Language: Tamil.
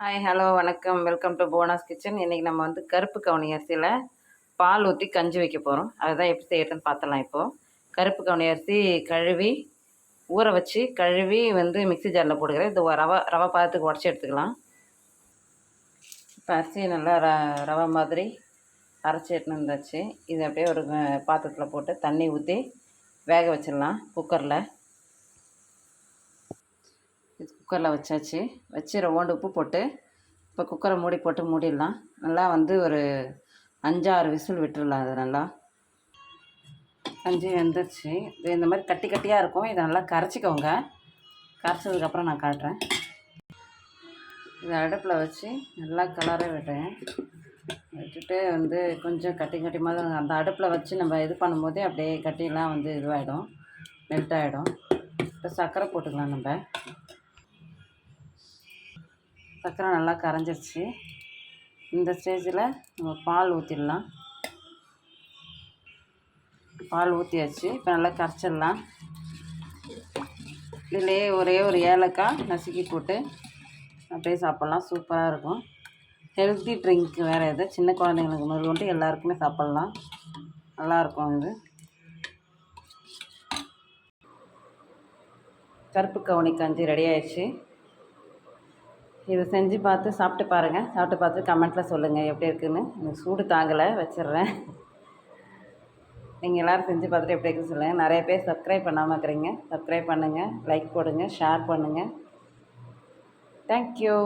ஹாய் ஹலோ வணக்கம். வெல்கம் டு போனாஸ் கிச்சன் இன்றைக்கி நம்ம வந்து கருப்பு கவுனி அரிசியில் பால் ஊற்றி கஞ்சி வைக்க போகிறோம் அதுதான் எப்படி செய்யறதுன்னு பார்த்தலாம் இப்போது கருப்பு கவுனி அரிசி கழுவி ஊற வச்சு கழுவி வந்து மிக்ஸி ஜாரில் போட்டுக்கிறேன். இது ரவை ரவை பாதத்துக்கு உடச்சி எடுத்துக்கலாம். இப்போ அரிசி நல்லா ர ரவை மாதிரி அரைச்சி எடுத்துன்னு வந்தாச்சு. இது அப்படியே ஒரு பாத்திரத்தில் போட்டு தண்ணி ஊற்றி வேக வச்சிடலாம். குக்கரில் இது குக்கரில் வச்சாச்சு. வச்சு ரவுண்டு உப்பு போட்டு இப்போ குக்கரை மூடி போட்டு மூடிடலாம். நல்லா வந்து ஒரு அஞ்சாறு விசில் விட்டுடலாம் அது நல்லா. அஞ்சு வெந்துருச்சு. இது இந்த மாதிரி கட்டி கட்டியாக இருக்கும். இதை நல்லா கரைச்சிக்கோங்க. கரைச்சதுக்கப்புறம் நான் காட்டுறேன். இதை அடுப்பில் வச்சு நல்லா கலரை விட்டேன் விட்டுட்டு வந்து கொஞ்சம் கட்டி கட்டி மாதிரி அந்த அடுப்பில் வச்சு நம்ம இது பண்ணும்போதே அப்படியே கட்டிலாம் வந்து இதுவாகிடும் மெல்ட் ஆகிடும் இப்போ சர்க்கரை போட்டுக்கலாம் நம்ம. சக்கரை நல்லா கரைஞ்சிருச்சு. இந்த ஸ்டேஜில் நம்ம பால் ஊற்றிடலாம் பால் ஊற்றியாச்சு இப்போ நல்லா கரைச்சிடலாம். இதிலே ஒரே ஒரு ஏலக்காய் நசுக்கி போட்டு அப்படியே சாப்பிட்லாம். சூப்பராக இருக்கும். ஹெல்த்தி ட்ரிங்க் வேறு எது? சின்ன குழந்தைங்களுக்கு முதல் கொண்டு எல்லாருக்குமே சாப்பிட்லாம். நல்லாயிருக்கும் இது. கருப்பு கவுனி கஞ்சி ரெடி ஆயிடுச்சு. இதை செஞ்சு பார்த்து சாப்பிட்டு பாருங்கள் சாப்பிட்டு பார்த்து கமெண்ட்டில் சொல்லுங்கள் எப்படி இருக்குதுன்னு எனக்கு சூடு தாங்கலை வச்சிடுறேன். நீங்கள் எல்லோரும் செஞ்சு பார்த்துட்டு எப்படி இருக்குன்னு சொல்லுங்கள் நிறைய பேர் சப்ஸ்கிரைப் பண்ணாமல் இருக்கிறீங்க. சப்ஸ்கிரைப் பண்ணுங்கள் லைக் போடுங்க ஷேர் பண்ணுங்கள் தேங்க்யூ